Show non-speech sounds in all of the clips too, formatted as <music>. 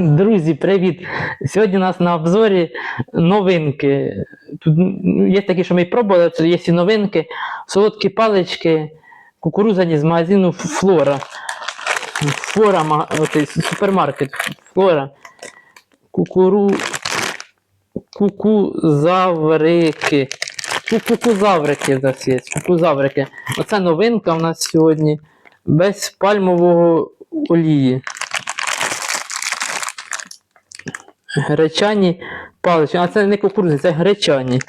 Друзі, привіт! Сьогодні у нас на обзорі новинки. Тут ну, є такі, що ми пробували, це є і новинки, солодкі палички, кукурузані з магазину Флора. Флора, оцей супермаркет Флора. Кукуру... Кукузаврики. Кукузаврики нас є. Кукузаврики. Оце новинка у нас сьогодні. Без пальмового олії. Гречані палички. А це не кукурудзяні, це гречані.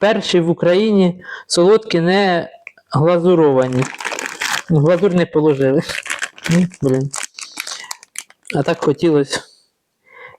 Перші в Україні солодкі не глазуровані. Глазур не положили. М, Блін. А так хотілося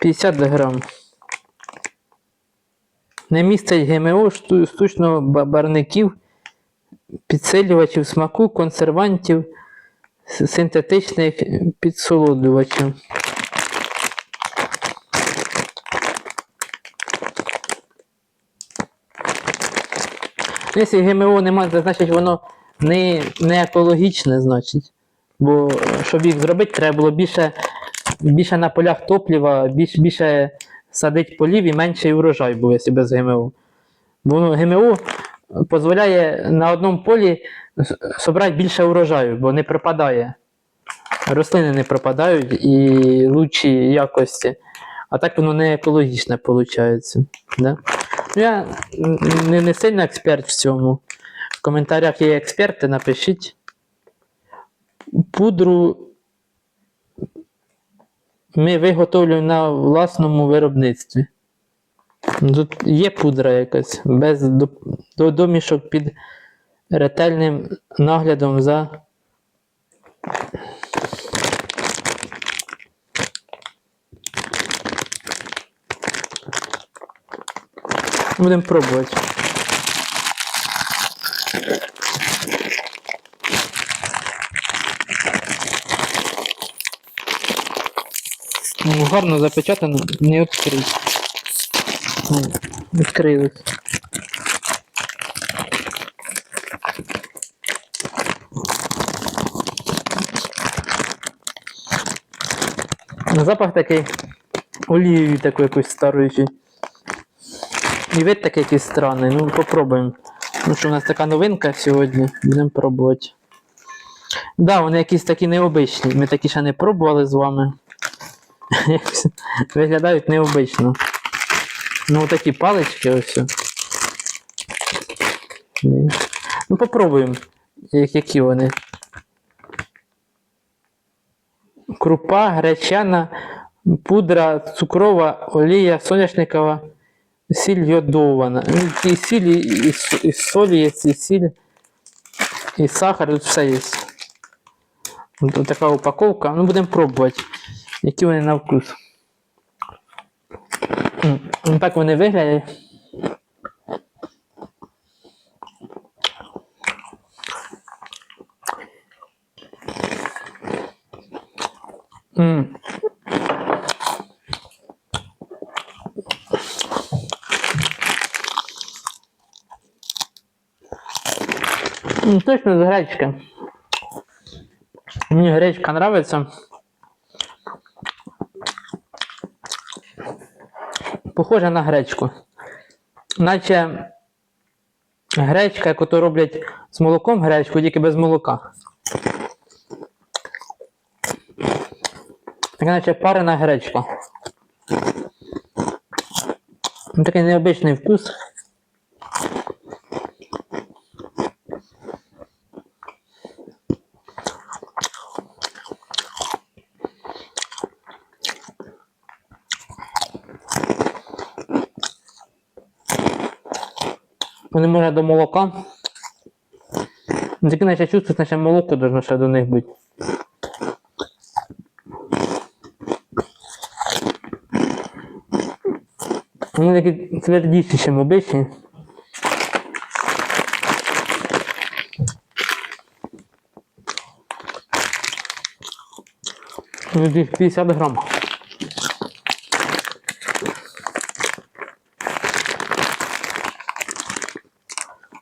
50 грам. Не містить ГМО, шту- штучного барників, підсилювачів смаку, консервантів, синтетичних підсолоджувачів. Якщо ГМО немає, це значить воно не, не екологічне, значить. Бо щоб їх зробити, треба було більше, більше на полях топлива, більш, більше садити полів і менший урожай був, якщо без ГМО. Бо воно ГМО дозволяє на одному полі зібрати більше урожаю, бо не пропадає. Рослини не пропадають і лучші якості. А так воно не екологічне виходить. Да? Я не, не сильно експерт в цьому. В коментарях є експерти, напишіть. Пудру ми виготовлюємо на власному виробництві. Тут є пудра якась, без до, до, домішок під ретельним наглядом за. Будемо пробувати. Ну, гарно запечатано, не відкрить. Відкрилось. Ну, Запах такий олією такою якоюсь старою. чи- І вид такий якийсь странний. Ну, попробуємо. Ну що у нас така новинка сьогодні. Будемо пробувати. Да, вони якісь такі необичні. Ми такі ще не пробували з вами. <laughs> Виглядають необично. Ну, такі палички ось. Ну, попробуємо, як- які вони. Крупа, гречана, пудра, цукрова, олія, соняшникова, сіль йодована. Ну, І сіль, і, і, солі є, і сіль, і сахар, тут все є. Ось така упаковка. Ну, будемо пробувати, які вони на вкус. Ну, так вони виглядають. М, Точно з гречки. Мені гречка нравится. Похоже на гречку. Наче гречка, яку то роблять з молоком гречку, тільки без молока. Така наче парена гречка. Ну, Такий необичний вкус. Вони може до молока. Таке наче чувствують, наче молоко должно ще до них бути. Вони такі твердіші, ніж обичні. Ну, 50 грам.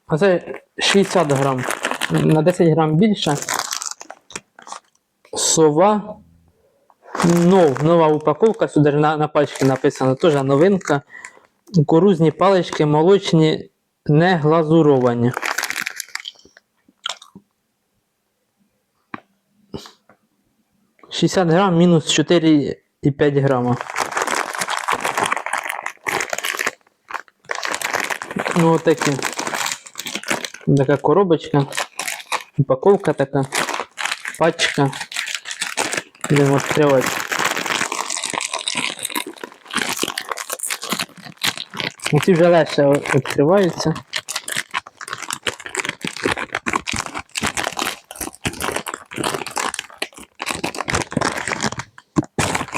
А це 60 грам. На 10 грам більше. Сова Нов, нова упаковка, сюди на, на пачці написано, теж новинка. Кукурузні палички молочні, не глазуровані. Шістдесят грам мінус 4,5 грама. Ну, отакі. Така коробочка. Упаковка така. Пачка. Будемо відкривати. Ці вже легше відкриваються.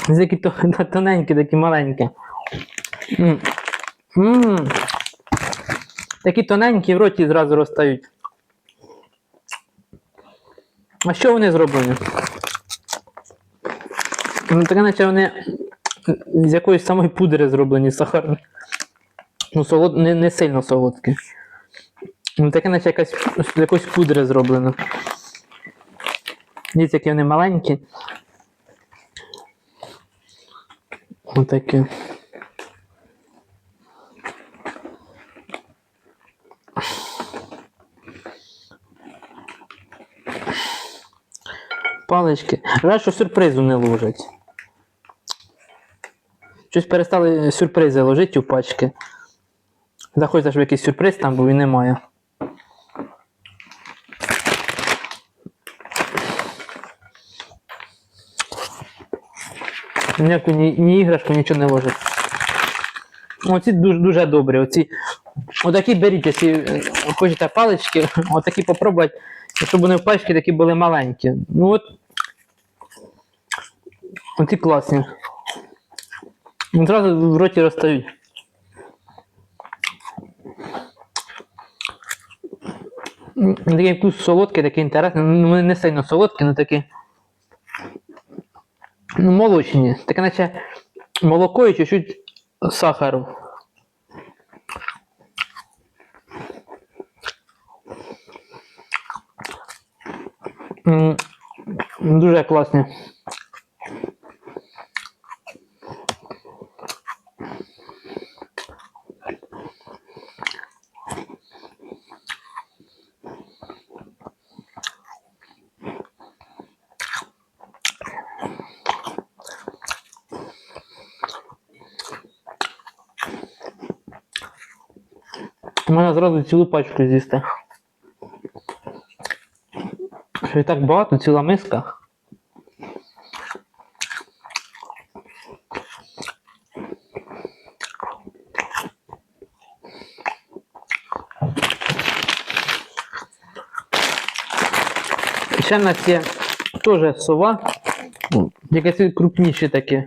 Ось Такі то- <laughs> то- тоненькі, такі маленькі. М. Такі тоненькі в роті зразу розтають. А що вони зроблені? Ну, таке, наче вони з якоїсь самої пудри зроблені сахарні. Ну, солод... не, не сильно солодкі. Ну, таке, наче якась з якоїсь пудри зроблено. Дивіться, які вони маленькі. Отакі. Палички. Жаль, що сюрпризу не ложать. Щось перестали сюрпризи ложити у пачки. Захочеться, щоб якийсь сюрприз там був і немає. Ніяку ні, ні іграшку, нічого не ложить. Оці дуже, дуже добрі. Оці, отакі беріть, якщо е, хочете палички, <laughs> отакі попробувати, щоб вони в пачці такі були маленькі. Ну от. Оці класні. Одразу в роті розстають. Такий вкус солодкий, такий інтересний. Ну, вони не сильно солодкі, але такі. Ну, молочні. Таке наче молоко і чуть-чуть сахару. Дуже класні. Можна зразу цілу пачку з'їсти. Що і так багато, ціла миска. Ще в нас є теж сова. Ці крупніші такі.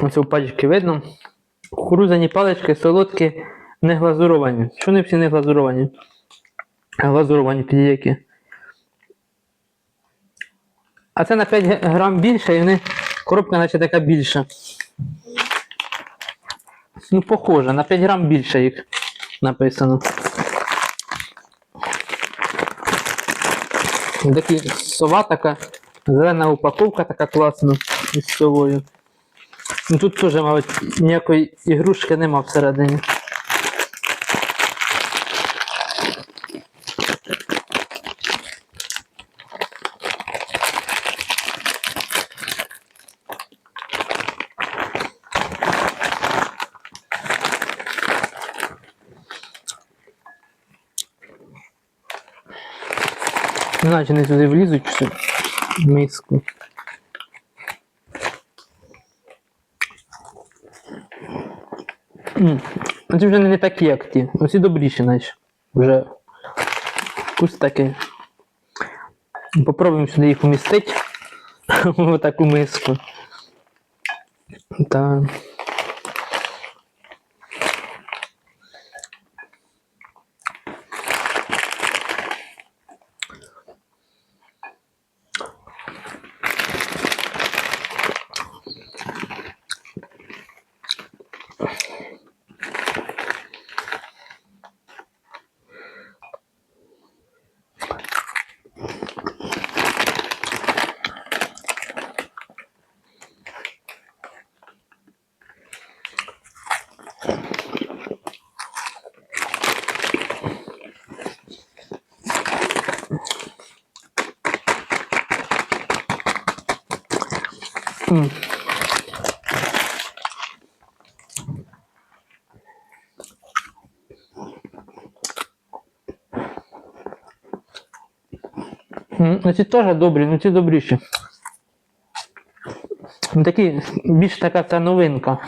Ось у пачці видно. Кукурузяні палички солодкі, не глазуровані. Що вони всі не глазуровані? Глазуровані тоді. А це на 5 грам більше, і вони коробка наче така більша. Ну, похоже, на 5 грам більше їх написано. Такі сова така, зелена упаковка така класна із совою. Ну тут теж, мабуть, ніякої ігрушки нема всередині. Не знаю, вони сюди влізуть чи в миску. Ну Ці вже не такі, як ті. Оці добріші, наче. Вже вкус такий. Попробуємо сюди їх умістити <laughs> в таку миску. Так. Ну, ці теж добрі, ну ці добріші. Такі, більш така ця новинка.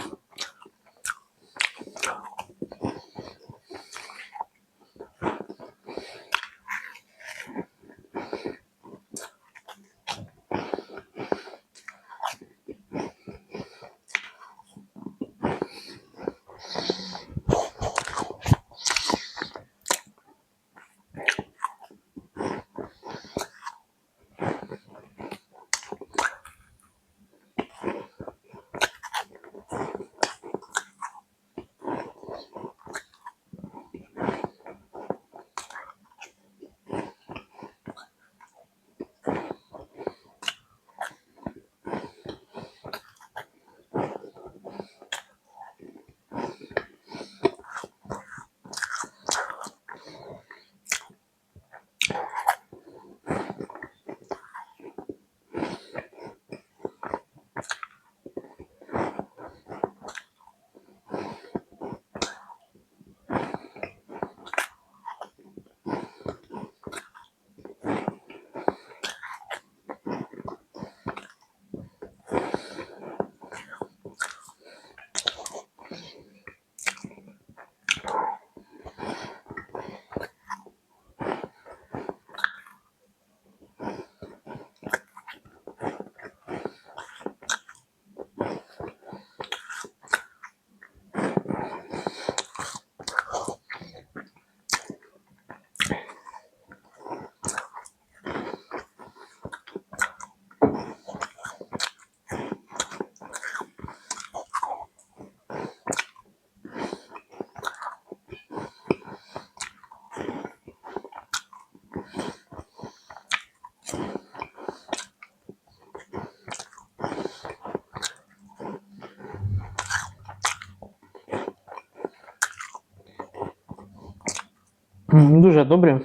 Дуже добре.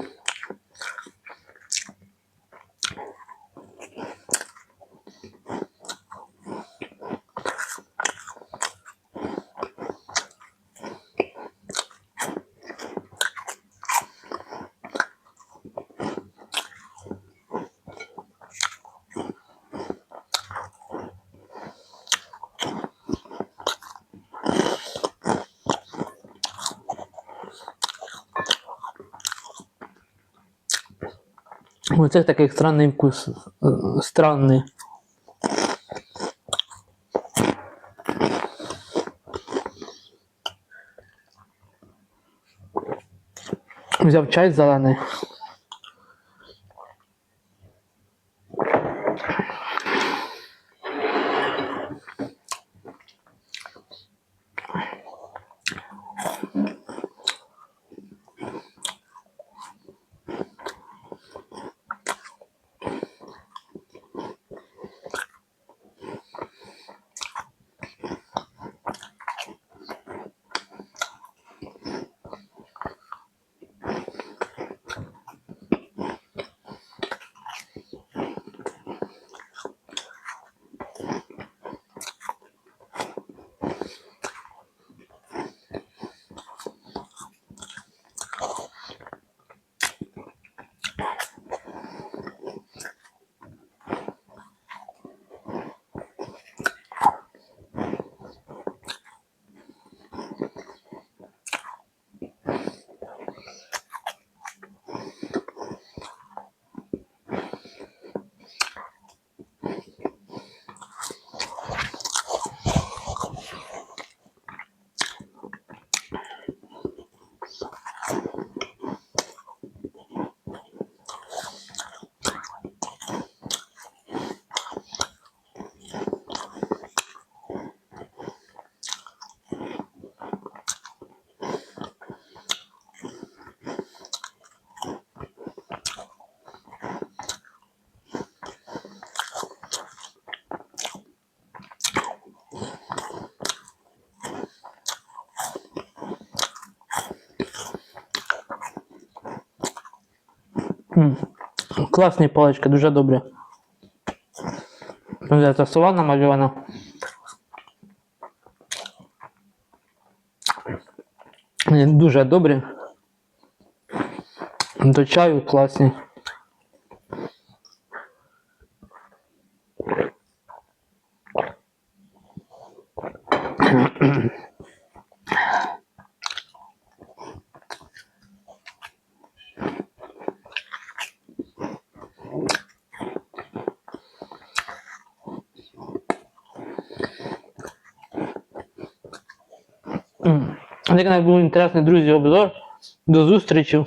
Оце такий странний вкус. е, Странний. Взяв чай зелений. Класні палички, дуже добрі. Ось Це сова намальована. Дуже добрі. До чаю класні. М. Такий був інтересний, друзі, обзор. До зустрічі.